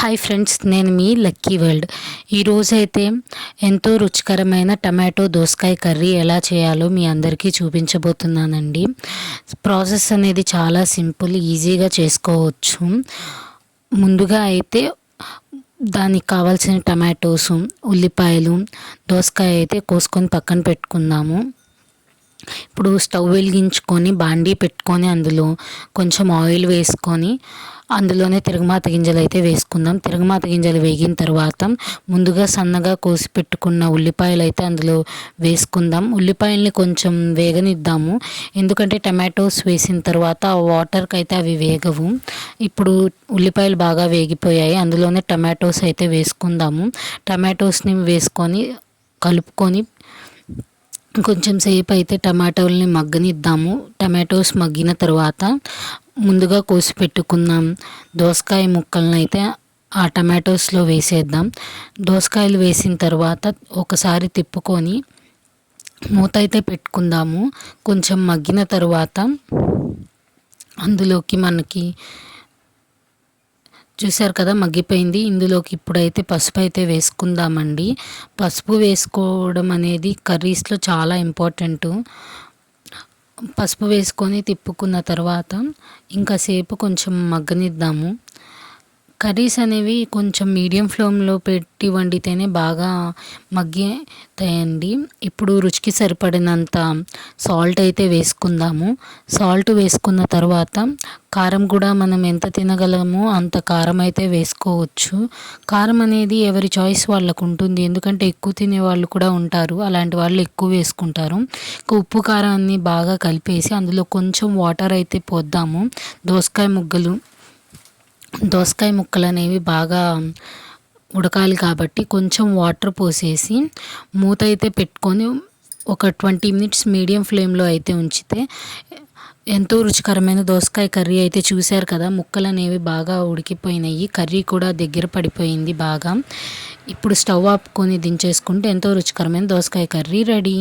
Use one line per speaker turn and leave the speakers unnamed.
Hi friends నేను మీ lucky world ఈరోజైతే ఎంతో రుచికరమైన టమాటో దోసకాయ కర్రీ ఎలా చేయాలో మీ అందరికీ చూపించబోతున్నానండి. ప్రాసెస్ అనేది చాలా సింపుల్ ఈజీగా చేసుకోవచ్చు. ముందుగా అయితే దానికి కావాల్సిన టమాటోస్ ఉల్లిపాయలు దోసకాయ అయితే కోసుకొని పక్కన పెట్టుకుందాము. ఇప్పుడు స్టవ్ వెలిగించుకొని బాండీ పెట్టుకొని అందులో కొంచెం ఆయిల్ వేసుకొని అందులోనే తిరగమాత గింజలు అయితే వేసుకుందాం. తిరగమాత గింజలు వేగిన తర్వాత ముందుగా సన్నగా కోసి పెట్టుకున్న ఉల్లిపాయలు అయితే అందులో వేసుకుందాం. ఉల్లిపాయల్ని కొంచెం వేగనిద్దాము. ఎందుకంటే టమాటోస్ వేసిన తర్వాత వాటర్కి అయితే అవి వేగవు. ఇప్పుడు ఉల్లిపాయలు బాగా వేగిపోయాయి. అందులోనే టమాటోస్ అయితే వేసుకుందాము. టమాటోస్ని వేసుకొని కలుపుకొని కొంచెం సేపు అయితే టమాటోల్ని మగ్గనిద్దాము. టమాటోస్ మగ్గిన తర్వాత ముందుగా కోసి పెట్టుకున్నాం దోసకాయ ముక్కలను అయితే ఆ టమాటోస్లో వేసేద్దాం. దోసకాయలు వేసిన తర్వాత ఒకసారి తిప్పుకొని మూత అయితే పెట్టుకుందాము. కొంచెం మగ్గిన తర్వాత అందులోకి మనకి చూసారు కదా మగ్గిపోయింది. ఇందులోకి ఇప్పుడైతే పసుపు అయితే వేసుకుందామండి. పసుపు వేసుకోవడం అనేది కర్రీస్లో చాలా ఇంపార్టెంట్. పసుపు వేసుకొని తిప్పుకున్న తర్వాత ఇంకా సేపు కొంచెం మగ్గనిద్దాము. కర్రీస్ అనేవి కొంచెం మీడియం ఫ్లేమ్లో పెట్టి వండితేనే బాగా మగ్గితాయండి. ఇప్పుడు రుచికి సరిపడినంత సాల్ట్ అయితే వేసుకుందాము. సాల్ట్ వేసుకున్న తర్వాత కారం కూడా మనం ఎంత తినగలమో అంత కారం అయితే వేసుకోవచ్చు. కారం అనేది ఎవరి చాయిస్ వాళ్ళకు ఉంటుంది. ఎందుకంటే ఎక్కువ తినే వాళ్ళు కూడా ఉంటారు. అలాంటి వాళ్ళు ఎక్కువ వేసుకుంటారు. ఉప్పు కారాన్ని బాగా కలిపేసి అందులో కొంచెం వాటర్ అయితే పోద్దాము. దోసకాయ ముగ్గలు దోసకాయ ముక్కలు అనేవి బాగా ఉడకాలి కాబట్టి కొంచెం వాటర్ పోసేసి మూత అయితే పెట్టుకొని ఒక ట్వంటీ మినిట్స్ మీడియం ఫ్లేమ్లో అయితే ఉంచితే ఎంతో రుచికరమైన దోసకాయ కర్రీ అయితే చూశారు కదా. ముక్కలు అనేవి బాగా ఉడికిపోయినాయి. కర్రీ కూడా దగ్గర పడిపోయింది బాగా. ఇప్పుడు స్టవ్ ఆపుకొని దించేసుకుంటే ఎంతో రుచికరమైన దోసకాయ కర్రీ రెడీ.